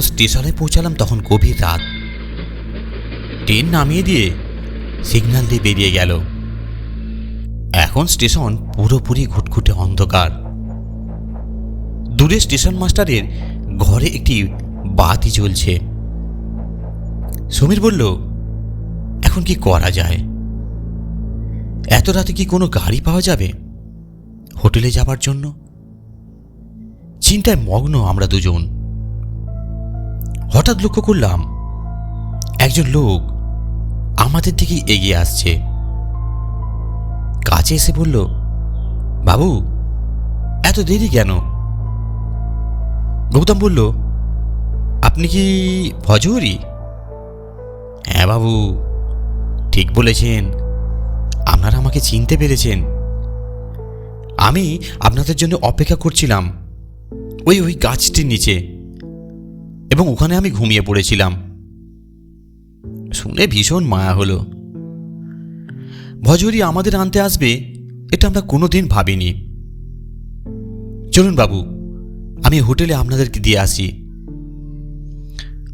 স্টেশনে পৌঁছালাম তখন গভীর রাত। ট্রেন নামিয়ে দিয়ে সিগন্যাল দিয়ে বেরিয়ে গেল। এখন স্টেশন পুরোপুরি ঘুটঘুটে অন্ধকার। দূরে স্টেশন মাস্টারের ঘরে একটি বাতি জ্বলছে। সমীর বলল, এখন কি করা যায়? এত রাতে কি কোনো গাড়ি পাওয়া যাবে? হোটেলে যাবার জন্য? চিন্তায় মগ্ন আমরা দুজন। হঠাৎ লক্ষ্য করলাম, একজন লোক আমাদের দিকে এগিয়ে আসছে। কাছে এসে বলল, বাবু, এত দেরি কেন? গৌতম বলল, আপনি কি ভজহরি? হ্যাঁ বাবু, ঠিক বলেছেন। আপনারা আমাকে চিনতে পেরেছেন। আমি আপনাদের জন্য অপেক্ষা করছিলাম। ওই ওই গাছটির নিচে। এবং ওখানে আমি ঘুমিয়ে পড়েছিলাম। শুনে ভীষণ মায়া হলো। ভজহরি আমাদের আনতে আসবে, এটা আমরা কোনোদিন ভাবিনি। চলুন বাবু, আমি হোটেলে আপনাদেরকে দিয়ে আসি।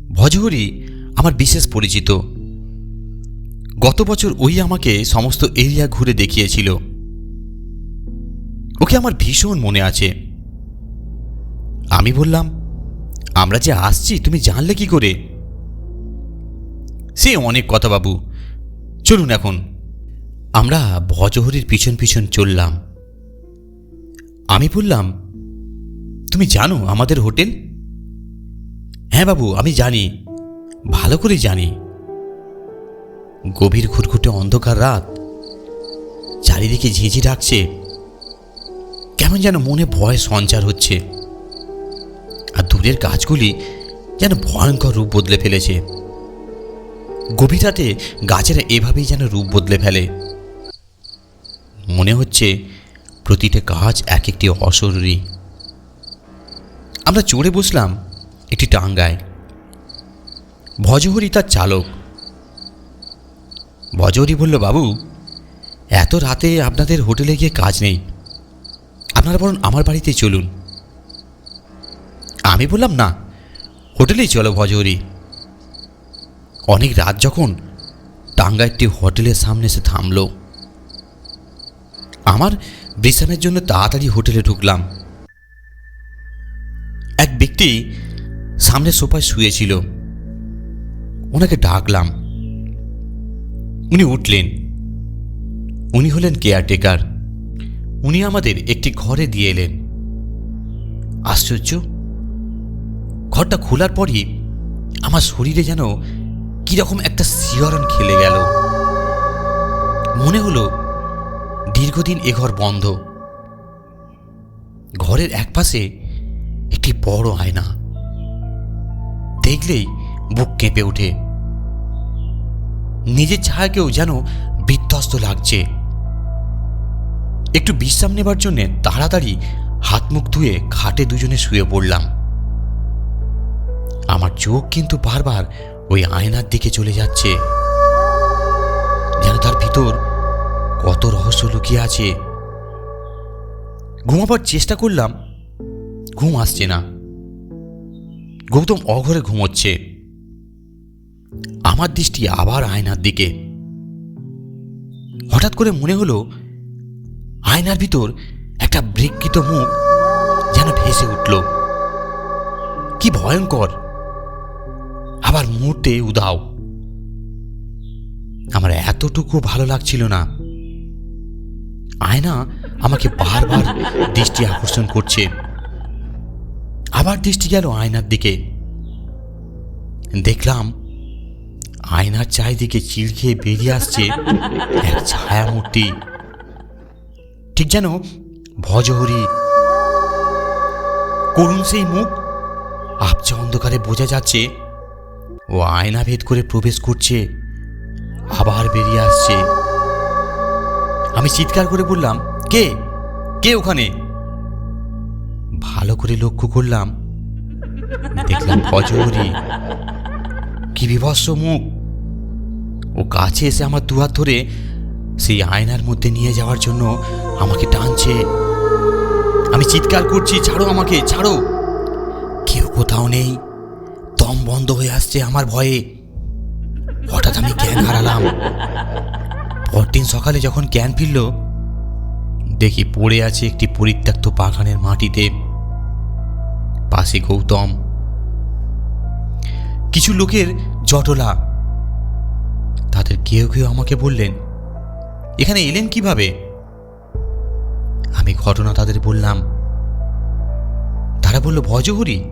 ভজহরি আমার বিশেষ পরিচিত। গত বছর ওই আমাকে সমস্ত এরিয়া ঘুরে দেখিয়েছিল। ওকে আমার ভীষণ মনে আছে। আমি বললাম, আমরা যে আসছি, তুমি জানলে কি করে? সে অনেক কথা বাবু। চলুন এখন। আমরা ভজহরির পিছন পিছন চললাম। আমি বললাম, তুমি জানো আমাদের হোটেল? হ্যাঁ বাবু, আমি জানি। ভালো করে জানি। গভীর খুটখুটে অন্ধকার রাত। চারিদিকে ঝিঁঝি ডাকছে। কেমন যেন মনে ভয় সঞ্চার হচ্ছে। আর দূরের গাছগুলি যেন ভয়ঙ্কর রূপ বদলে ফেলেছে। গভীর রাতে গাছেরা এভাবেই যেন রূপ বদলে ফেলে। মনে হচ্ছে প্রতিটা গাছ এক একটি অশরীরী। আমরা চড়ে বসলাম একটি টাঙ্গায়। ভজহরি তার চালক। ভজহরি বলল, বাবু, এত রাতে আপনাদের হোটেলে গিয়ে কাজ নেই। আপনারা বরং আমার বাড়িতে চলুন। আমি বললাম, না, হোটেলেই চলো ভজহরি অনেক রাত যখন টাঙ্গা একটি হোটেলের সামনে এসে থামলো। আমার বিশ্রামের জন্য তাড়াতাড়ি হোটেলে ঢুকলাম। এক ব্যক্তি সামনে সোফায় শুয়েছিল। ওনাকে ডাকলাম। উনি উঠলেন। উনি হলেন কেয়ারটেকার। উনি আমাদের একটি ঘরে দিয়ে এলেন। আশ্চর্য! ঘরটা খোলার পরই আমার শরীরে যেন কীরকম একটা শিহরণ খেলে গেল। মনে হলো দীর্ঘদিন এ ঘর বন্ধ। ঘরের একপাশে একটি বড় আয়না। দেখলেই বুক কেঁপে ওঠে। নিজের ছায়াকেও যেন বিধ্বস্ত লাগছে। একটু বিশ্রাম নেবার জন্যে তাড়াতাড়ি হাত মুখ ধুয়ে খাটে দুজনে শুয়ে পড়লাম। আমার চোখ কিন্তু বারবার ওই আয়নার দিকে চলে যাচ্ছে। যেন তার ভিতর কত রহস্য লুকিয়ে আছে। ঘুমাবার চেষ্টা করলাম, ঘুম আসছে না। গৌতম অঘরে ঘুমোচ্ছে। আমার দৃষ্টি আবার আয়নার দিকে। হঠাৎ করে মনে হলো, আয়নার ভিতর একটা বিকৃত মুখ যেন ভেসে উঠল। কি ভয়ঙ্কর! আবার মুহূর্তে উদাও। আমার এতটুকু ভালো লাগছিল না। আয়না আমাকে বারবার দৃষ্টি আকর্ষণ করছে। আবার দৃষ্টি গেল আয়নার দিকে। দেখলাম আয়নার চারিদিকে চিল খেয়ে বেরিয়ে আসছে এক ছায়া মূর্তি ঠিক যেন ভজহরি। করুণ সেই মুখ, আবছা অন্ধকারে বোঝা যাচ্ছে ও আয়না ভেদ করে প্রবেশ করছে। আবার বেরিয়ে আসছে। আমি চিৎকার করে বললাম, কে? কে ওখানে? ভালো করে লক্ষ্য করলাম, দেখলাম ভজহরি কি বিভৎস মুখ। ও কাছে এসে আমার দুহাত ধরে সেই আয়নার মধ্যে নিয়ে যাওয়ার জন্য আমাকে টানছে। আমি চিৎকার করছি, ছাড়ো আমাকে, ছাড়ো! কেউ কোথাও নেই। দম বন্ধ হয়ে আসছে আমার ভয়ে। হঠাৎ আমি জ্ঞান হারালাম। পরদিন সকালে যখন জ্ঞান ফিরল, দেখি পড়ে আছে একটি পরিত্যক্ত বাগানের মাটিতে। পাশে গৌতম। কিছু লোকের জটলা। তাদের কেউ কেউ আমাকে বললেন, এখানে এলেন কীভাবে? আমি ঘটনা তাদের বললাম। তারা বলল, ভজহরি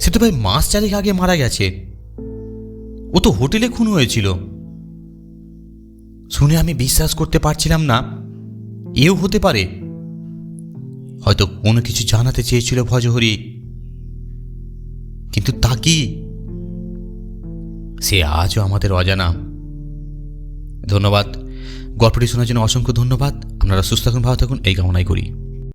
সে তো ভাই মাস চারেক আগে মারা গেছে। ও তো হোটেলে খুন হয়েছিল। শুনে আমি বিশ্বাস করতে পারছিলাম না, এও হতে পারে। হয়তো কোনো কিছু জানাতে চেয়েছিল ভজহরি। কিন্তু তা কি? সে আজও আমাদের অজানা। ধন্যবাদ। গল্পটি শোনার জন্য অসংখ্য ধন্যবাদ। আপনারা সুস্থ থাকুন, ভালো থাকুন, এই কামনাই করি।